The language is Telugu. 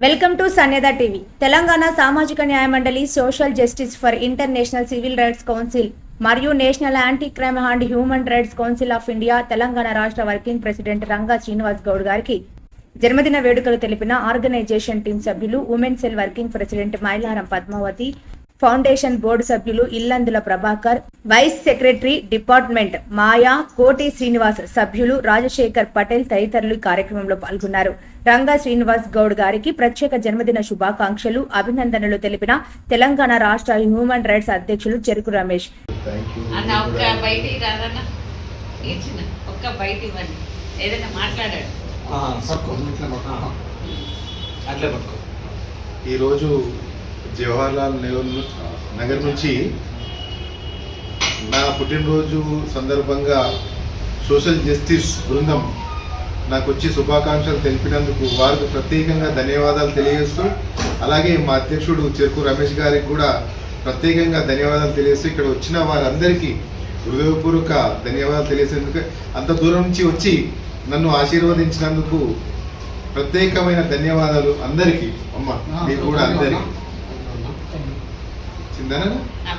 Welcome to Sanyada TV. Telangana సామాజిక న్యాయ మండలి social justice for international civil rights council మరియు national anti crime and human rights council of India Telangana రాష్ట్ర వర్కింగ్ ప్రెసిడెంట్ రంగా శ్రీనివాస్ గౌడ్ గారికి జన్మదిన వేడుకలు తెలిపిన ఆర్గనైజేషన్ టీం సభ్యులు women cell working president Mailaram Padmavathi foundation board సభ్యులు Illandula Prabhakar vice secretary department Maya Koti Srinivas సభ్యులు రాజశేఖర్ పటేల్ తదితరులు కార్యక్రమంలో పాల్గొన్నారు. రంగా శ్రీనివాస్ గౌడ్ గారికి ప్రత్యేక జన్మదిన శుభాకాంక్షలు అభినందనలు తెలిపిన తెలంగాణ రాష్ట్ర హ్యూమన్ రైట్స్ అధ్యక్షులు చెరుకు రమేష్. ఈరోజు జవహర్లాల్ నెహ్రూ నగర్ నుంచి నా పుట్టినరోజు సందర్భంగా సోషల్ జస్టిస్ బృందం నాకు వచ్చి శుభాకాంక్షలు తెలిపినందుకు వారికి ప్రత్యేకంగా ధన్యవాదాలు తెలియజేస్తూ అలాగే మా అధ్యక్షుడు చెరుకు రమేష్ గారికి కూడా ప్రత్యేకంగా ధన్యవాదాలు తెలియజేస్తూ ఇక్కడ వచ్చిన వారందరికీ హృదయపూర్వక ధన్యవాదాలు తెలియజేసేందుకు అంత దూరం నుంచి వచ్చి నన్ను ఆశీర్వదించినందుకు ప్రత్యేకమైన ధన్యవాదాలు అందరికీ అమ్మ మీకు కూడా అందరికీ. చిందన ఆ